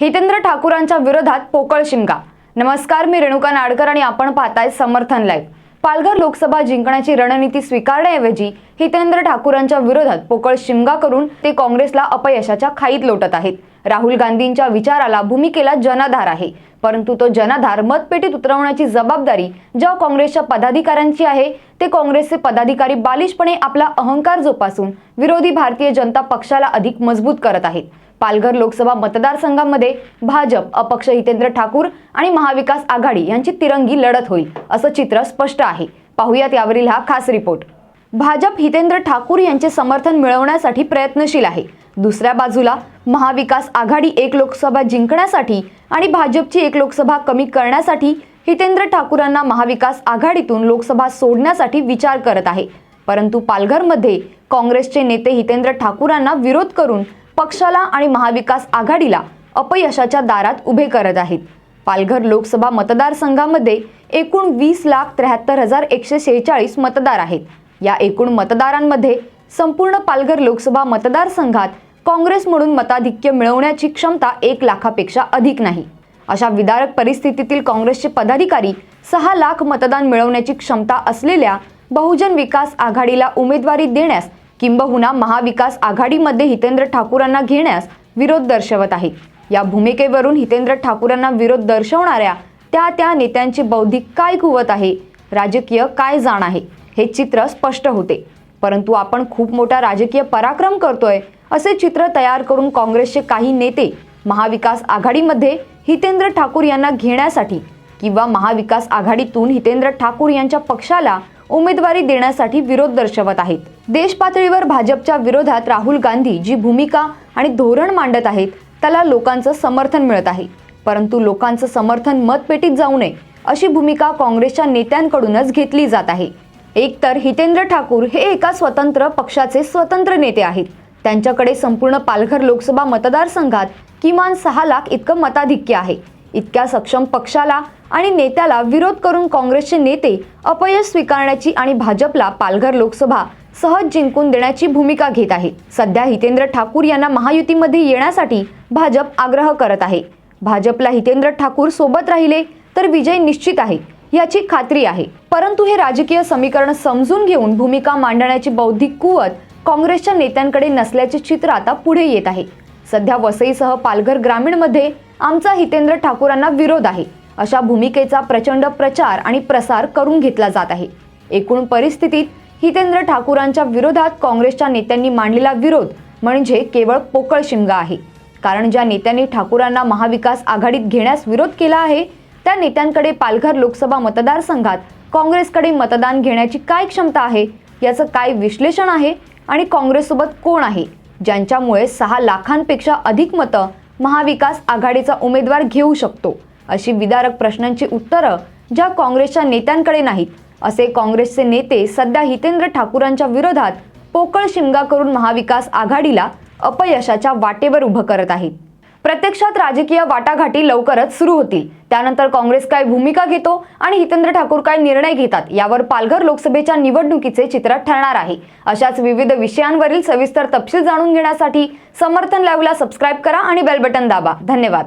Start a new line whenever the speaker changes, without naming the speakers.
हितेंद्र ठाकूरांच्या विरोधात पोकळ शिमगा. नमस्कार मी रेणुका नाडकर आणि आपण पाहताय समर्थन लाईव्ह. पालघर लोकसभा जिंकण्याची रणनीती स्वीकारण्याऐवजी हितेंद्र ठाकूरांच्या विरोधात पोकळ शिमगा करून ते काँग्रेसला अपयशाच्या खाईत लोटत आहेत. राहुल गांधींच्या विचाराला भूमिकेला जनाधार आहे. परंतु तो जनाधार मतपेटीत उतरवण्याची जबाबदारी ज्या काँग्रेसच्या पदाधिकाऱ्यांची आहे ते काँग्रेसचे पदाधिकारी बालिशपणे आपला अहंकार जोपासून विरोधी भारतीय जनता पक्षाला अधिक मजबूत करत आहेत. पालघर लोकसभा मतदारसंघामध्ये भाजप अपक्ष हितेंद्र ठाकूर आणि महाविकास आघाडी यांची तिरंगी लढत होईल असं चित्र स्पष्ट आहे. पाहुयात यावरील हा खास रिपोर्ट. भाजप हितेंद्र ठाकूर यांचे समर्थन मिळवण्यासाठी प्रयत्नशील आहे. दुसऱ्या बाजूला महाविकास आघाडी एक लोकसभा जिंकण्यासाठी आणि भाजपची एक लोकसभा कमी करण्यासाठी हितेंद्र ठाकूरांना महाविकास आघाडीतून लोकसभा सोडण्यासाठी विचार करत आहे. परंतु पालघरमध्ये काँग्रेसचे नेते हितेंद्र ठाकूरांना विरोध करून पक्षाला आणि महाविकास आघाडीला अपयशाच्या दारात उभे करत आहेत. पालघर लोकसभा मतदारसंघामध्ये एकूण वीस लाख त्र्याहत्तर हजार एकशे शेहेचाळीस मतदार आहेत. या एकूण मतदारांमध्ये संपूर्ण पालघर लोकसभा मतदारसंघात काँग्रेस म्हणून मताधिक्य मिळवण्याची क्षमता एक लाखापेक्षा अधिक नाही. अशा विदारक परिस्थितीतील काँग्रेसचे पदाधिकारी सहा लाख मतदान मिळवण्याची क्षमता असलेल्या बहुजन विकास आघाडीला उमेदवारी देण्यास किंबहुना महाविकास आघाडीमध्ये हितेंद्र ठाकूरांना घेण्यास विरोध दर्शवत आहेत या भूमिकेवरून हितेंद्र ठाकूरांना विरोध दर्शवणाऱ्या त्या त्या नेत्यांची बौद्धिक काय कुवत आहे? राजकीय काय जाण आहे? हे चित्र स्पष्ट होते. परंतु आपण खूप मोठा राजकीय पराक्रम करतोय असे चित्र तयार करून काँग्रेसचे काही नेते महाविकास आघाडीमध्ये हितेंद्र ठाकूर यांना घेण्यासाठी किंवा महाविकास आघाडीतून हितेंद्र ठाकूर यांच्या पक्षाला उमेदवारी देण्यासाठी विरोध दर्शवत आहेत. देश पातळीवर भाजपच्या विरोधात राहुल गांधी जी भूमिका आणि धोरण मांडत आहेत त्याला लोकांचं समर्थन मिळत आहे. परंतु लोकांचं समर्थन मतपेटीत जाऊ नये अशी भूमिका काँग्रेसच्या नेत्यांकडूनच घेतली जात आहे. एकतर हितेंद्र ठाकूर हे एका स्वतंत्र पक्षाचे स्वतंत्र नेते आहेत. त्यांच्याकडे संपूर्ण पालघर लोकसभा मतदारसंघात किमान सहा लाख इतकं मताधिक्य आहे. इतक्या सक्षम पक्षाला आणि नेत्याला विरोध करून काँग्रेसचे नेते अपयश स्वीकारण्याची आणि भाजपला पालघर लोकसभा सहज जिंकून देण्याची भूमिका घेत आहे. सध्या हितेंद्र ठाकूर यांना महायुतीमध्ये येण्यासाठी भाजप आग्रह करत आहे. भाजपला हितेंद्र ठाकूर सोबत राहिले तर विजय निश्चित आहे याची खात्री आहे. परंतु हे राजकीय समीकरण समजून घेऊन भूमिका मांडण्याची बौद्धिक कुवत काँग्रेसच्या नेत्यांकडे नसल्याचे चित्र आता पुढे येत आहे. सध्या वसईसह पालघर ग्रामीणमध्ये आमचा हितेंद्र ठाकूरांना विरोध आहे. अशा भूमिकेचा प्रचंड प्रचार आणि प्रसार करून घेतला जात आहे. एकूण परिस्थितीत हितेंद्र ठाकूरांच्या विरोधात काँग्रेसच्या नेत्यांनी मांडलेला विरोध म्हणजे केवळ पोकळ शिमगा आहे. कारण ज्या नेत्यांनी ठाकूरांना महाविकास आघाडीत घेण्यास विरोध केला आहे त्या नेत्यांकडे पालघर लोकसभा मतदारसंघात काँग्रेसकडे मतदान घेण्याची काय क्षमता आहे याचं काय विश्लेषण आहे आणि काँग्रेससोबत कोण आहे ज्यांच्यामुळे सहा लाखांपेक्षा अधिक मतं महाविकास आघाडीचा उमेदवार घेऊ शकतो. अशी विदारक प्रश्नांची उत्तरं ज्या काँग्रेसच्या नेत्यांकडे नाहीत. असे काँग्रेसचे नेते सध्या हितेंद्र ठाकूरांच्या विरोधात पोकळ शिमगा करून महाविकास आघाडीला अपयशाच्या वाटेवर उभं करत आहेत. प्रत्यक्षात राजकीय वाटाघाटी लवकरच सुरू होतील. त्यानंतर काँग्रेस काय भूमिका घेतो आणि हितेंद्र ठाकूर काय निर्णय घेतात यावर पालघर लोकसभेच्या निवडणुकीचे चित्र ठरणार आहे. अशाच विविध विषयांवरील सविस्तर तपशील जाणून घेण्यासाठी समर्थन लाईव्हला सबस्क्राईब करा आणि बेल बटन दाबा. धन्यवाद.